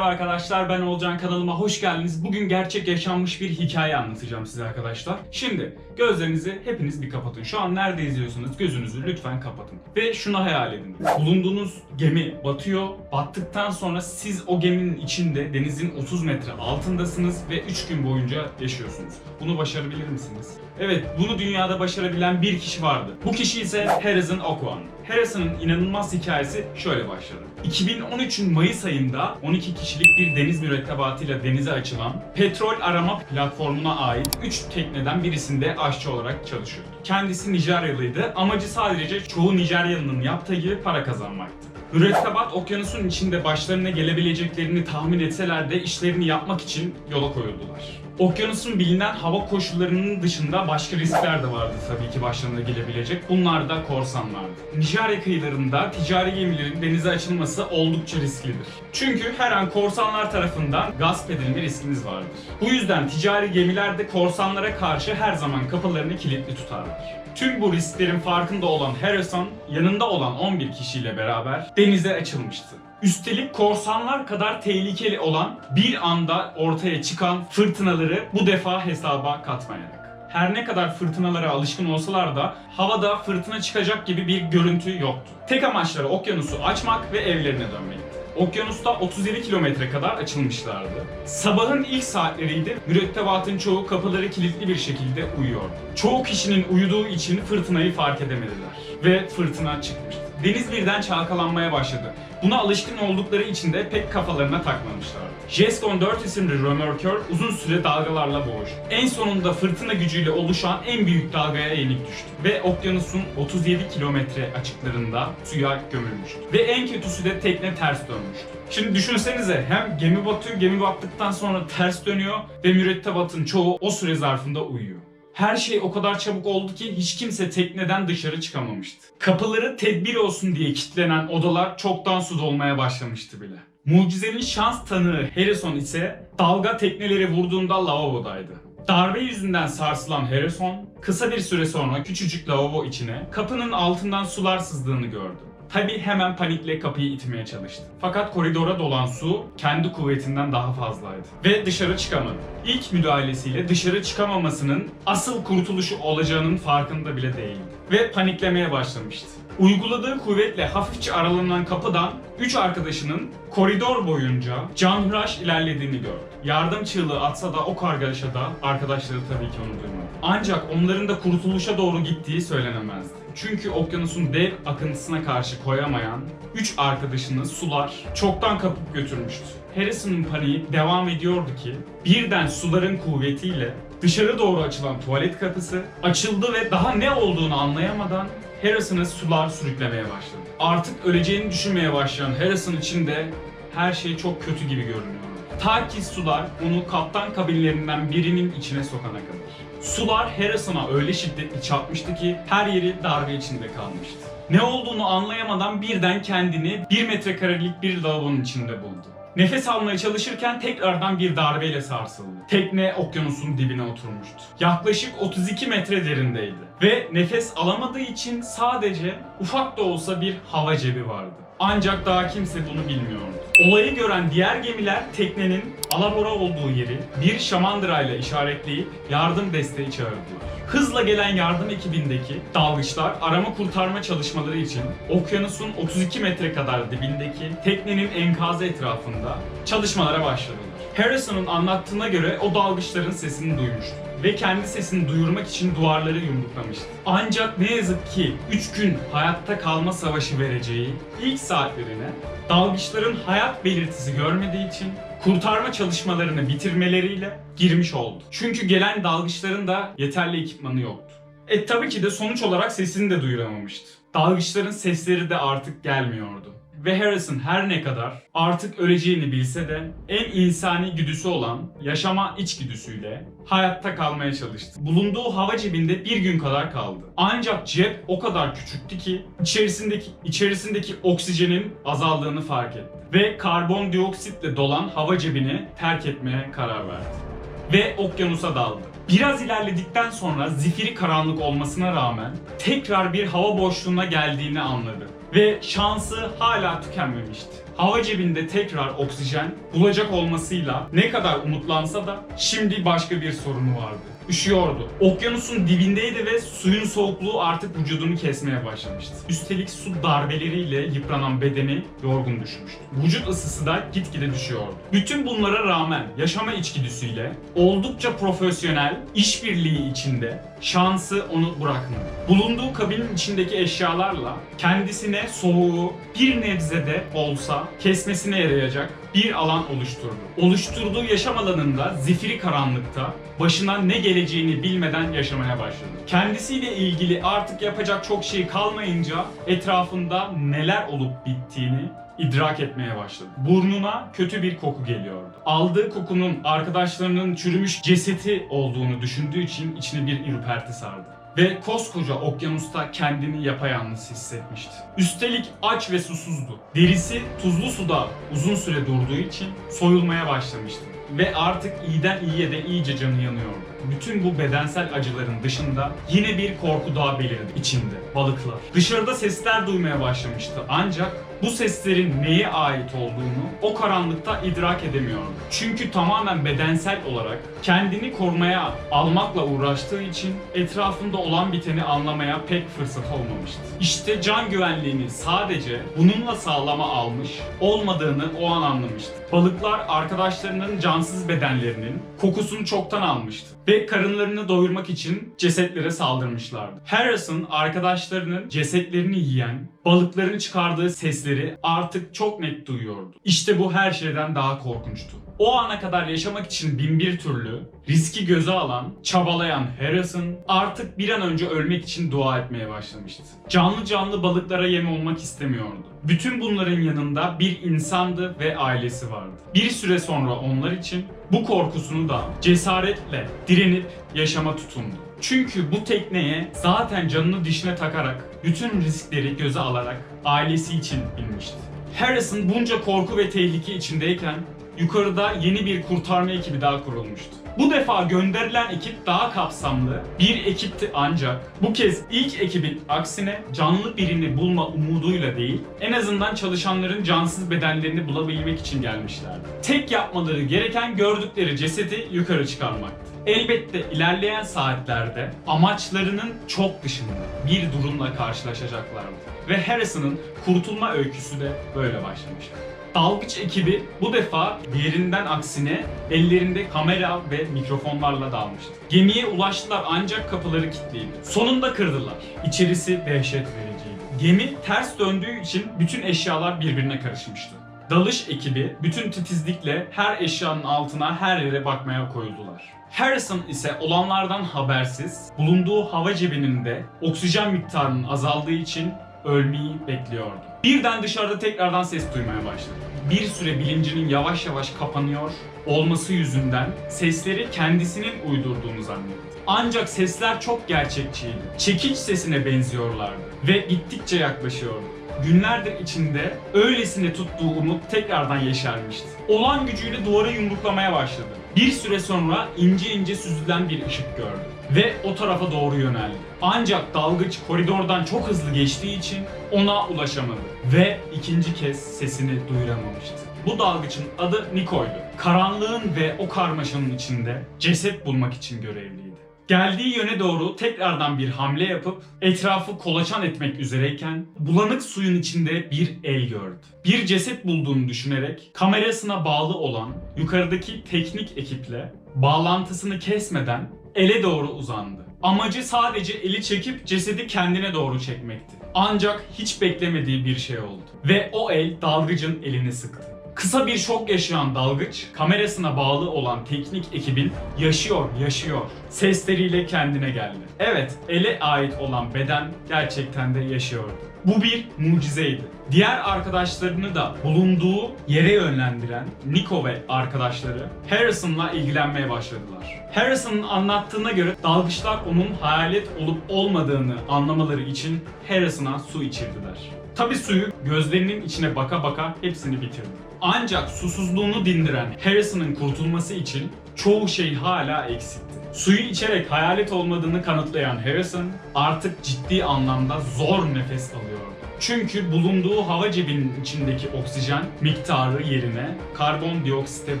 Merhaba arkadaşlar. Ben Olcan kanalıma hoş geldiniz. Bugün gerçek yaşanmış bir hikaye anlatacağım size arkadaşlar. Şimdi gözlerinizi hepiniz bir kapatın. Şu an nerede izliyorsanız gözünüzü lütfen kapatın. Ve şunu hayal edin. Bulunduğunuz gemi batıyor. Battıktan sonra siz o geminin içinde denizin 30 metre altındasınız ve 3 gün boyunca yaşıyorsunuz. Bunu başarabilir misiniz? Evet, bunu dünyada başarabilen bir kişi vardı. Bu kişi ise Harrison Okwan. Harrison'ın inanılmaz hikayesi şöyle başladı. 2013'ün Mayıs ayında 12 kişilik bir deniz mürettebatıyla denize açılan petrol arama platformuna ait 3 tekneden birisinde aşçı olarak çalışıyordu. Kendisi Nijeryalıydı. Amacı sadece çoğu Nijeryalı'nın yaptığı gibi para kazanmaktı. Mürettebat okyanusun içinde başlarına gelebileceklerini tahmin etseler de işlerini yapmak için yola koyuldular. Okyanusun bilinen hava koşullarının dışında başka riskler de vardı tabii ki başlarına gelebilecek. Bunlar da korsanlardı. Nijerya kıyılarında ticari gemilerin denize açılması oldukça risklidir. Çünkü her an korsanlar tarafından gasp edilme riskiniz vardır. Bu yüzden ticari gemiler de korsanlara karşı her zaman kapılarını kilitli tutarlar. Tüm bu risklerin farkında olan Harrison, yanında olan 11 kişiyle beraber denize açılmıştı. Üstelik korsanlar kadar tehlikeli olan bir anda ortaya çıkan fırtınaları bu defa hesaba katmayarak. Her ne kadar fırtınalara alışkın olsalar da havada fırtına çıkacak gibi bir görüntü yoktu. Tek amaçları okyanusu açmak ve evlerine dönmekti. Okyanusta 37 kilometre kadar açılmışlardı. Sabahın ilk saatleriydi. Mürettebatın çoğu kapıları kilitli bir şekilde uyuyordu. Çoğu kişinin uyuduğu için fırtınayı fark edemediler. Ve fırtına çıkmıştı. Deniz birden çalkalanmaya başladı. Buna alışkın oldukları için de pek kafalarına takmamışlardı. Jescon 4 isimli römorkör uzun süre dalgalarla boğuştu. En sonunda fırtına gücüyle oluşan en büyük dalgaya yenik düştü. Ve okyanusun 37 kilometre açıklarında suya gömülmüştü. Ve en kötüsü de tekne ters dönmüştü. Şimdi düşünsenize hem gemi batıyor, gemi battıktan sonra ters dönüyor ve mürettebatın çoğu o süre zarfında uyuyor. Her şey o kadar çabuk oldu ki hiç kimse tekneden dışarı çıkamamıştı. Kapıları tedbir olsun diye kilitlenen odalar çoktan su dolmaya başlamıştı bile. Mucizenin şans tanığı Harrison ise dalga tekneleri vurduğunda lavabodaydı. Darbe yüzünden sarsılan Harrison kısa bir süre sonra küçücük lavabo içine kapının altından sular sızdığını gördü. Tabi hemen panikle kapıyı itmeye çalıştı. Fakat koridora dolan su kendi kuvvetinden daha fazlaydı. Ve dışarı çıkamadı. İlk müdahalesiyle dışarı çıkamamasının asıl kurtuluşu olacağının farkında bile değildi. Ve paniklemeye başlamıştı. Uyguladığı kuvvetle hafifçe aralanan kapıdan 3 arkadaşının koridor boyunca canhıraş ilerlediğini gördü. Yardım çığlığı atsa da o kargaşada arkadaşları tabii ki onu duymadı. Ancak onların da kurtuluşa doğru gittiği söylenemezdi. Çünkü okyanusun dev akıntısına karşı koyamayan 3 arkadaşını sular çoktan kapıp götürmüştü. Harrison'ın paniği devam ediyordu ki birden suların kuvvetiyle dışarı doğru açılan tuvalet kapısı açıldı ve daha ne olduğunu anlayamadan Harrison'ı sular sürüklemeye başladı. Artık öleceğini düşünmeye başlayan Harrison için de her şey çok kötü gibi görünüyor. Ta ki sular onu kaptan kabinlerinden birinin içine sokana kadar. Sular Harrison'a öyle şiddetli çarpmıştı ki her yeri darbe içinde kalmıştı. Ne olduğunu anlayamadan birden kendini bir metrekarelik bir lavabonun içinde buldu. Nefes almaya çalışırken tekrardan bir darbeyle sarsıldı. Tekne okyanusun dibine oturmuştu. Yaklaşık 32 metre derindeydi. Ve nefes alamadığı için sadece ufak da olsa bir hava cebi vardı. Ancak daha kimse bunu bilmiyordu. Olayı gören diğer gemiler teknenin alabora olduğu yeri bir şamandırayla işaretleyip yardım desteği çağırdılar. Hızla gelen yardım ekibindeki dalgıçlar arama kurtarma çalışmaları için okyanusun 32 metre kadar dibindeki teknenin enkazı etrafında çalışmalara başladılar. Harrison'un anlattığına göre o dalgıçların sesini duymuştu ve kendi sesini duyurmak için duvarları yumruklamıştı. Ancak ne yazık ki 3 gün hayatta kalma savaşı vereceği ilk saatlerine dalgıçların hayat belirtisi görmediği için kurtarma çalışmalarını bitirmeleriyle girmiş oldu. Çünkü gelen dalgıçların da yeterli ekipmanı yoktu. E tabii ki de sonuç olarak sesini de duyuramamıştı. Dalgıçların sesleri de artık gelmiyordu. Ve Harrison her ne kadar artık öleceğini bilse de en insani güdüsü olan yaşama içgüdüsüyle hayatta kalmaya çalıştı. Bulunduğu hava cebinde bir gün kadar kaldı. Ancak cep o kadar küçüktü ki içerisindeki içerisindeki oksijenin azaldığını fark etti. Ve karbondioksitle dolan hava cebini terk etmeye karar verdi ve okyanusa daldı. Biraz ilerledikten sonra zifiri karanlık olmasına rağmen tekrar bir hava boşluğuna geldiğini anladı. Ve şansı hala tükenmemişti. Hava cebinde tekrar oksijen bulacak olmasıyla ne kadar umutlansa da şimdi başka bir sorunu vardı. Üşüyordu. Okyanusun dibindeydi ve suyun soğukluğu artık vücudunu kesmeye başlamıştı. Üstelik su darbeleriyle yıpranan bedeni yorgun düşmüştü. Vücut ısısı da gitgide düşüyordu. Bütün bunlara rağmen yaşama içgüdüsüyle oldukça profesyonel, işbirliği içinde şansı onu bırakmadı. Bulunduğu kabinin içindeki eşyalarla kendisine soğuğu bir nebze de olsa kesmesine yarayacak bir alan oluşturdu. Oluşturduğu yaşam alanında zifiri karanlıkta başına ne geleceğini bilmeden yaşamaya başladı. Kendisiyle ilgili artık yapacak çok şey kalmayınca etrafında neler olup bittiğini idrak etmeye başladı. Burnuna kötü bir koku geliyordu. Aldığı kokunun arkadaşlarının çürümüş cesedi olduğunu düşündüğü için içine bir ürperti sardı. Ve koskoca okyanusta kendini yapayalnız hissetmişti. Üstelik aç ve susuzdu. Derisi tuzlu suda uzun süre durduğu için soyulmaya başlamıştı. Ve artık iyiden iyiye de iyice canı yanıyordu. Bütün bu bedensel acıların dışında yine bir korku daha belirdi içinde. Balıklar. Dışarıda sesler duymaya başlamıştı ancak bu seslerin neye ait olduğunu o karanlıkta idrak edemiyordu. Çünkü tamamen bedensel olarak kendini korumaya almakla uğraştığı için etrafında olan biteni anlamaya pek fırsat olmamıştı. İşte can güvenliğini sadece bununla sağlama almış olmadığını o an anlamıştı. Balıklar arkadaşlarının cansız bedenlerinin kokusunu çoktan almıştı ve karınlarını doyurmak için cesetlere saldırmışlardı. Harrison arkadaşlarının cesetlerini yiyen, balıkların çıkardığı sesleri artık çok net duyuyordu. İşte bu her şeyden daha korkunçtu. O ana kadar yaşamak için bin bir türlü riski göze alan, çabalayan Harrison artık bir an önce ölmek için dua etmeye başlamıştı. Canlı canlı balıklara yem olmak istemiyordu. Bütün bunların yanında bir insandı ve ailesi vardı. Bir süre sonra onlar için bu korkusunu da cesaretle direnip yaşama tutundu. Çünkü bu tekneye zaten canını dişine takarak bütün riskleri göze alarak ailesi için binmişti. Harrison bunca korku ve tehlike içindeyken yukarıda yeni bir kurtarma ekibi daha kurulmuştu. Bu defa gönderilen ekip daha kapsamlı bir ekipti ancak bu kez ilk ekibin aksine canlı birini bulma umuduyla değil en azından çalışanların cansız bedenlerini bulabilmek için gelmişlerdi. Tek yapmaları gereken gördükleri cesedi yukarı çıkarmaktı. Elbette ilerleyen saatlerde amaçlarının çok dışında bir durumla karşılaşacaklardı. Ve Harrison'ın kurtulma öyküsü de böyle başlamıştı. Dalgıç ekibi bu defa diğerinden aksine ellerinde kamera ve mikrofonlarla dalmıştı. Gemiye ulaştılar ancak kapıları kilitliydi. Sonunda kırdılar. İçerisi dehşet vericiydi. Gemi ters döndüğü için bütün eşyalar birbirine karışmıştı. Dalış ekibi bütün titizlikle her eşyanın altına her yere bakmaya koyuldular. Harrison ise olanlardan habersiz, bulunduğu hava cebinin de oksijen miktarının azaldığı için ölmeyi bekliyordu. Birden dışarıda tekrardan ses duymaya başladı. Bir süre bilincinin yavaş yavaş kapanıyor olması yüzünden sesleri kendisinin uydurduğunu zannetti. Ancak sesler çok gerçekçiydi. Çekiç sesine benziyorlardı ve gittikçe yaklaşıyordu. Günlerdir içinde öylesine tuttuğu umut tekrardan yeşermişti. Olan gücüyle duvara yumruklamaya başladı. Bir süre sonra ince ince süzülen bir ışık gördü ve o tarafa doğru yöneldi. Ancak dalgıç koridordan çok hızlı geçtiği için ona ulaşamadı ve ikinci kez sesini duyuramamıştı. Bu dalgıçın adı Niko'ydu. Karanlığın ve o karmaşanın içinde ceset bulmak için görevliydi. Geldiği yöne doğru tekrardan bir hamle yapıp etrafı kolaçan etmek üzereyken bulanık suyun içinde bir el gördü. Bir ceset bulduğunu düşünerek kamerasına bağlı olan yukarıdaki teknik ekiple bağlantısını kesmeden ele doğru uzandı. Amacı sadece eli çekip cesedi kendine doğru çekmekti. Ancak hiç beklemediği bir şey oldu. Ve o el dalgıcın elini sıktı. Kısa bir şok yaşayan dalgıç, kamerasına bağlı olan teknik ekibin yaşıyor, yaşıyor sesleriyle kendine geldi. Evet, ele ait olan beden gerçekten de yaşıyordu. Bu bir mucizeydi. Diğer arkadaşlarını da bulunduğu yere yönlendiren Nico ve arkadaşları Harrison'la ilgilenmeye başladılar. Harrison'ın anlattığına göre dalgıçlar onun hayalet olup olmadığını anlamaları için Harrison'a su içirdiler. Tabi suyu gözlerinin içine baka baka hepsini bitirdi. Ancak susuzluğunu dindiren Harrison'ın kurtulması için çoğu şey hala eksikti. Suyu içerek hayalet olmadığını kanıtlayan Harrison artık ciddi anlamda zor nefes alıyordu. Çünkü bulunduğu hava cebinin içindeki oksijen miktarı yerine karbondioksite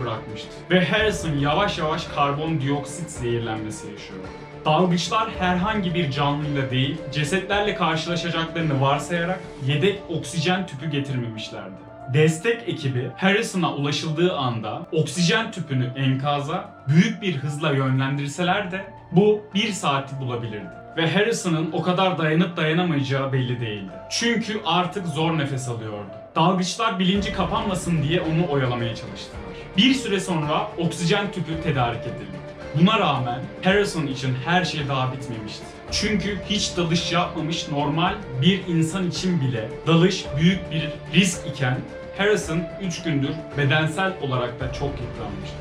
bırakmıştı. Ve Harrison yavaş yavaş karbondioksit zehirlenmesi yaşıyor. Dalgıçlar herhangi bir canlıyla değil, cesetlerle karşılaşacaklarını varsayarak yedek oksijen tüpü getirmemişlerdi. Destek ekibi Harrison'a ulaşıldığı anda oksijen tüpünü enkaza büyük bir hızla yönlendirseler de bu bir saati bulabilirdi. Ve Harrison'ın o kadar dayanıp dayanamayacağı belli değildi. Çünkü artık zor nefes alıyordu. Dalgıçlar bilinci kapanmasın diye onu oyalamaya çalıştılar. Bir süre sonra oksijen tüpü tedarik edildi. Buna rağmen Harrison için her şey daha bitmemişti. Çünkü hiç dalış yapmamış normal bir insan için bile dalış büyük bir risk iken Harrison 3 gündür bedensel olarak da çok yıpranmıştı.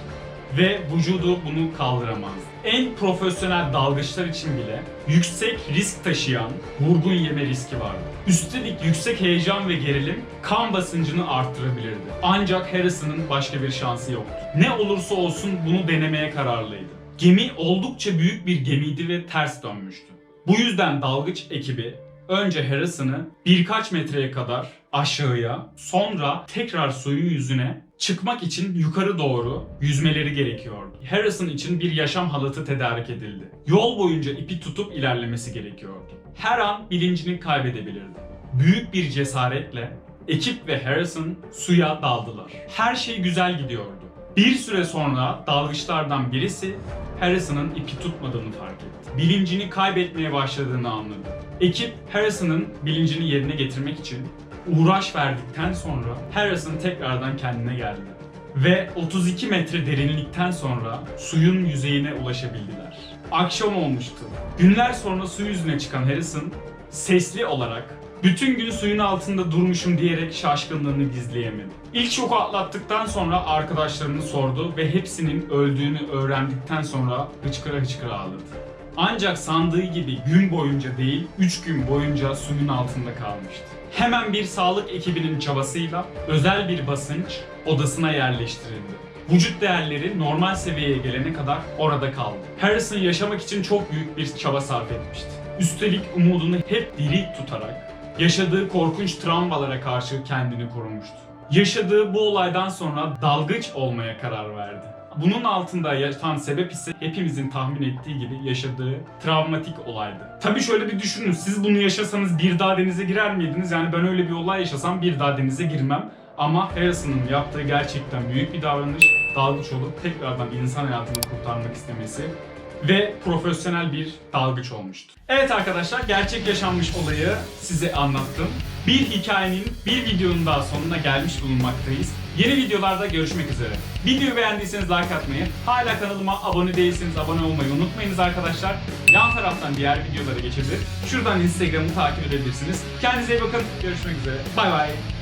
Ve vücudu bunu kaldıramazdı. En profesyonel dalgıçlar için bile yüksek risk taşıyan vurgun yeme riski vardı. Üstelik yüksek heyecan ve gerilim kan basıncını arttırabilirdi. Ancak Harrison'ın başka bir şansı yoktu. Ne olursa olsun bunu denemeye kararlıydı. Gemi oldukça büyük bir gemiydi ve ters dönmüştü. Bu yüzden dalgıç ekibi önce Harrison'ı birkaç metreye kadar aşağıya, sonra tekrar suyun yüzüne çıkmak için yukarı doğru yüzmeleri gerekiyordu. Harrison için bir yaşam halatı tedarik edildi. Yol boyunca ipi tutup ilerlemesi gerekiyordu. Her an bilincini kaybedebilirdi. Büyük bir cesaretle ekip ve Harrison suya daldılar. Her şey güzel gidiyordu. Bir süre sonra dalgıçlardan birisi Harrison'ın ipi tutmadığını fark etti. Bilincini kaybetmeye başladığını anladı. Ekip Harrison'ın bilincini yerine getirmek için uğraş verdikten sonra Harrison tekrardan kendine geldi. Ve 32 metre derinlikten sonra suyun yüzeyine ulaşabildiler. Akşam olmuştu. Günler sonra su yüzüne çıkan Harrison sesli olarak bütün gün suyun altında durmuşum diyerek şaşkınlığını gizleyemedi. İlk şoku atlattıktan sonra arkadaşlarını sordu ve hepsinin öldüğünü öğrendikten sonra hıçkıra hıçkıra ağladı. Ancak sandığı gibi gün boyunca değil, 3 gün boyunca suyun altında kalmıştı. Hemen bir sağlık ekibinin çabasıyla özel bir basınç odasına yerleştirildi. Vücut değerleri normal seviyeye gelene kadar orada kaldı. Harrison yaşamak için çok büyük bir çaba sarf etmişti. Üstelik umudunu hep diri tutarak yaşadığı korkunç travmalara karşı kendini korumuştu. Yaşadığı bu olaydan sonra dalgıç olmaya karar verdi. Bunun altında yatan sebep ise hepimizin tahmin ettiği gibi yaşadığı travmatik olaydı. Tabii şöyle bir düşünün. Siz bunu yaşasanız bir daha denize girer miydiniz? Yani ben öyle bir olay yaşasam bir daha denize girmem. Ama Harrison'ın yaptığı gerçekten büyük bir davranış. Dalgıç olup tekrardan insan hayatını kurtarmak istemesi ve profesyonel bir dalgıç olmuştu. Evet arkadaşlar gerçek yaşanmış olayı size anlattım. Bir hikayenin bir videonun daha sonuna gelmiş bulunmaktayız. Yeni videolarda görüşmek üzere. Videoyu beğendiyseniz like atmayı, hala kanalıma abone değilseniz abone olmayı unutmayınız arkadaşlar. Yan taraftan diğer videolara geçebilir. Şuradan Instagram'ı takip edebilirsiniz. Kendinize iyi bakın. Görüşmek üzere. Bay bay.